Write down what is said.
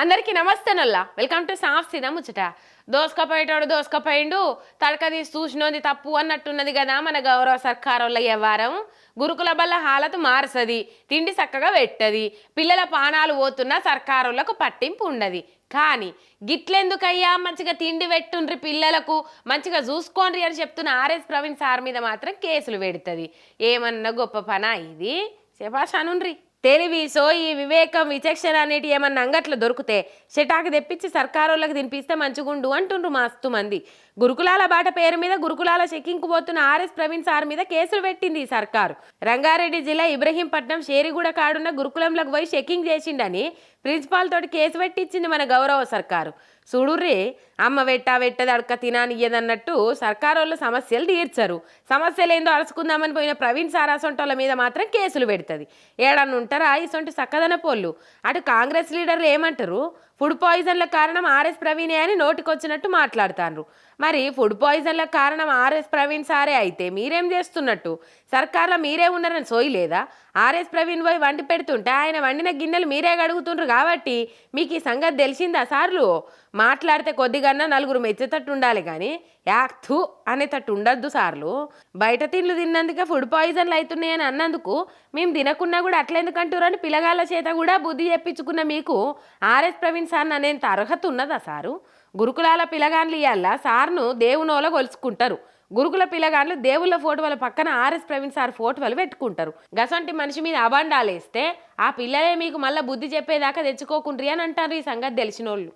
అందరికీ నమస్తే నల్లా. వెల్కమ్ టు సాఫ్ సీదా ముచ్చట. దోసుకపోయేటోడు దోసుకపోయిండు. తడక తీసి తప్పు అన్నట్టున్నది కదా మన గౌరవ సర్కారోళ్ళ వ్యవహారం. గురుకుల బల్ల హాలతు మారుసది. తిండి చక్కగా పెట్టది పిల్లల పానాలు పోతున్నా సర్కారోళ్ళకు పట్టింపు ఉండదు కానీ గిట్లెందుకయ్యా? మంచిగా తిండి పెట్టుండ్రి పిల్లలకు. మంచిగా చూసుకోండి అని చెప్తున్న ఆర్ఎస్ ప్రవీణ్ సార్ మీద మాత్రం కేసులు పెడుతుంది. ఏమన్నా గొప్ప పనా ఇది? శభాష్ అనుండ్రి. తెలివి సోయి వివేకం విచక్షణ అనేటి ఏమన్నా అంగట్లు దొరికితే చెటాకు తెప్పించి సర్కారోళ్ళకి తినిపిస్తే మంచిగుండు అంటుండ్రు మస్తు మంది. గురుకులాల బాట పేరు మీద గురుకులాల చెక్కింగ్కు పోతున్న ఆర్ఎస్ ప్రవీణ్ సార్ మీద కేసులు పెట్టింది ఈ సర్కారు. రంగారెడ్డి జిల్లా ఇబ్రహీంపట్నం షేరిగూడ కాడున్న గురుకులంలోకి పోయి చెక్కింగ్ చేసిండని ప్రిన్సిపాల్ తోటి కేసు పెట్టించింది మన గౌరవ సర్కారు. చూడుర్రి అమ్మ వెట్టా వెట్టది అడక తినానియ్యదన్నట్టు సర్కారోళ్ళు సమస్యలు తీర్చరు. సమస్యలు ఏందో అరుచుకుందామని పోయిన ప్రవీణ్ సారాసొంటోళ్ళ మీద మాత్రం కేసులు పెడుతుంది. ఏడన్నా ఉంటారా ఇసొంటి సక్కదన పోళ్ళు? అటు కాంగ్రెస్ లీడర్లు ఏమంటారు? ఫుడ్ పాయిజన్ల కారణం ఆర్ఎస్ ప్రవీణే అని నోటికొచ్చినట్టు మాట్లాడుతారు మరి ఫుడ్ పాయిజన్ల కారణం ఆర్ఎస్ ప్రవీణ్ సారే అయితే మీరేం చేస్తున్నట్టు? సర్కార్లో మీరే ఉన్నారని సోయి లేదా? ఆర్ఎస్ ప్రవీణ్ పోయి వండి పెడుతుంటే ఆయన వండిన గిన్నెలు మీరే గడుగుతుండ్రు కాబట్టి మీకు ఈ సంగతి తెలిసిందా సార్లు? మాట్లాడితే కొద్దిగన్నా నలుగురు మెచ్చేటట్టు ఉండాలి కానీ యాక్థు అనేటట్టు ఉండద్దు సార్లు. బయట తిండ్లు తిన్నందుకే ఫుడ్ పాయిజన్లు అవుతున్నాయని అన్నందుకు మేము తినకున్నా కూడా అట్లెందుకంటారు అని పిల్లగాళ్ళ చేత కూడా బుద్ధి చెప్పించుకున్న మీకు ఆర్ఎస్ ప్రవీణ్ సార్ అనేంత అర్హత ఉన్నదా సారు? గురుకులాల పిల్లగాన్లు ఇవ్వాలా సార్ను దేవునోలో కొలుచుకుంటారు గురుకుల పిల్లగాన్లు దేవుళ్ళ ఫోటోల పక్కన ఆర్ఎస్ ప్రవీణ్ సార్ ఫోటోలు పెట్టుకుంటారు. గసంటి మనిషి మీద అబాండాలేస్తే ఆ పిల్లలే మీకు మళ్ళీ బుద్ధి చెప్పేదాకా తెచ్చుకోకుండ్రి అని అంటారు ఈ సంగతి తెలిసినోళ్ళు.